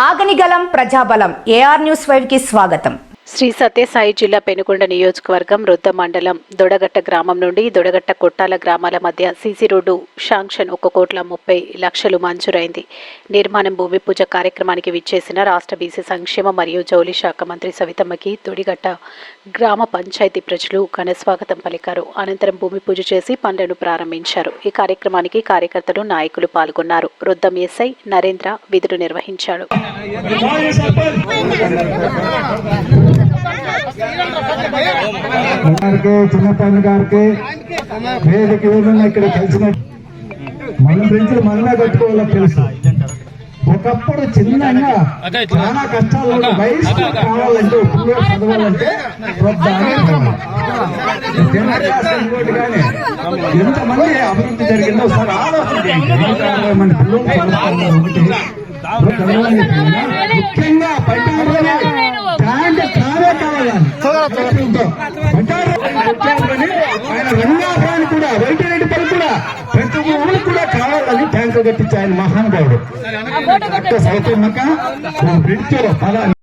ఆగనిగలం ప్రజాబలం. AR news వైవ్కి స్వాగతం. శ్రీ సత్యసాయి జిల్లా పెనుకొండ నియోజకవర్గం రుద్ద మండలం దొడగట్ట గ్రామం నుండి దొడగట్ట కొట్టాల గ్రామాల మధ్య సీసీ రోడ్డు శాంక్షన్ ఒక కోట్ల ముప్పై లక్షలు మంజూరైంది నిర్మాణం భూమి పూజ కార్యక్రమానికి విచ్చేసిన రాష్ట్ర బీసీ సంక్షేమ మరియు జౌలి శాఖ మంత్రి సవితమ్మకి దొడిగట్ట గ్రామ పంచాయతీ ప్రజలు ఘనస్వాగతం పలికారు అనంతరం భూమి పూజ చేసి పనులను ప్రారంభించారు ఈ కార్యక్రమానికి కార్యకర్తలు నాయకులు పాల్గొన్నారు రుద్దం ఎస్ఐ నరేంద్ర విధులు నిర్వహించాడు గారికి చిన్నపల్లి గారికి వేదిక ఏదన్నా ఇక్కడ కలిసిన మన ఫ్రెండ్స్ మనమే కట్టుకోవాలో తెలుసు. ఒకప్పుడు చిన్నగా చాలా కష్టాలు వయసు కావాలంటే పిల్లలు చదవాలంటే కానీ ఎంతమంది అభివృద్ధి జరిగిందో ఒకసారి ఆలోచన చేయండి. పిల్లలు ముఖ్యంగా పట్టణంలోనే వచ్చారని ఆయన రంగాభాన్ని కూడా వైద్యరెడ్డి పని కూడా ప్రతి ఊరు కూడా కావాలని ట్యాంకు కట్టించి ఆయన మహానుభావుడు. సైతమ్మక బ్రిడ్జ్ పదాన్ని